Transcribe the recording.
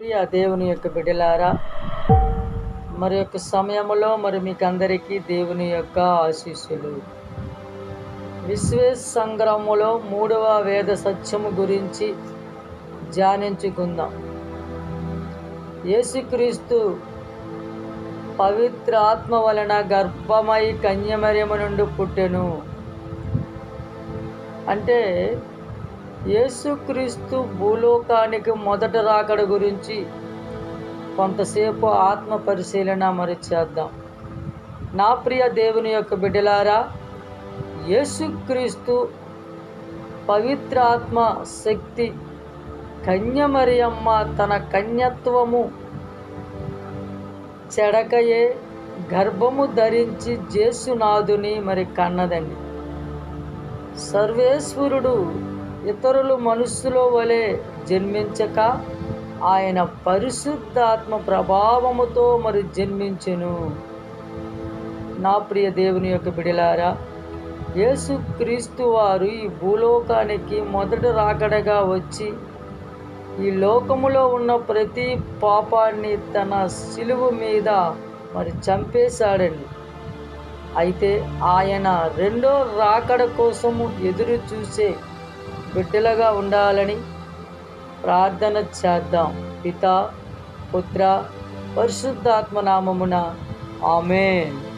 ప్రియ దేవుని యొక్క బిడ్డలారా మరి యొక్క సమయంలో మరి మీకు అందరికీ దేవుని యొక్క ఆశీస్సులు. విశ్వేశ సంగ్రామంలో మూడవ వేద సత్యము గురించి ధ్యానించుకుందాం. యేసుక్రీస్తు పవిత్ర ఆత్మ వలన గర్భమై కన్యమర్యము నుండి పుట్టెను. అంటే యేసుక్రీస్తు భూలోకానికి మొదట రాకడ గురించి కొంతసేపు ఆత్మ పరిశీలన మరి చేద్దాం. నా ప్రియ దేవుని యొక్క బిడ్డలారా యేసుక్రీస్తు పవిత్రాత్మ శక్తి కన్యమరియమ్మ తన కన్యత్వము చెడకయే గర్భము ధరించి జేసునాథుని మరి కన్నదండి. సర్వేశ్వరుడు ఇతరులు మనస్సులో వలె జన్మించక ఆయన పరిశుద్ధాత్మ ప్రభావముతో మరి జన్మించెను. నా ప్రియ దేవుని యొక్క బిడిలారా యేసుక్రీస్తు వారు ఈ భూలోకానికి మొదట రాకడగా వచ్చి ఈ లోకములో ఉన్న ప్రతి పాపాన్ని తన సిలువు మీద మరి చంపేశాడండి. అయితే ఆయన రెండో రాకడ కోసము ఎదురు చూసే బిడ్డలుగా ఉండాలని ప్రార్థన చేద్దాం. పిత పుత్ర పరిశుద్ధాత్మ నామమున. ఆమెన్.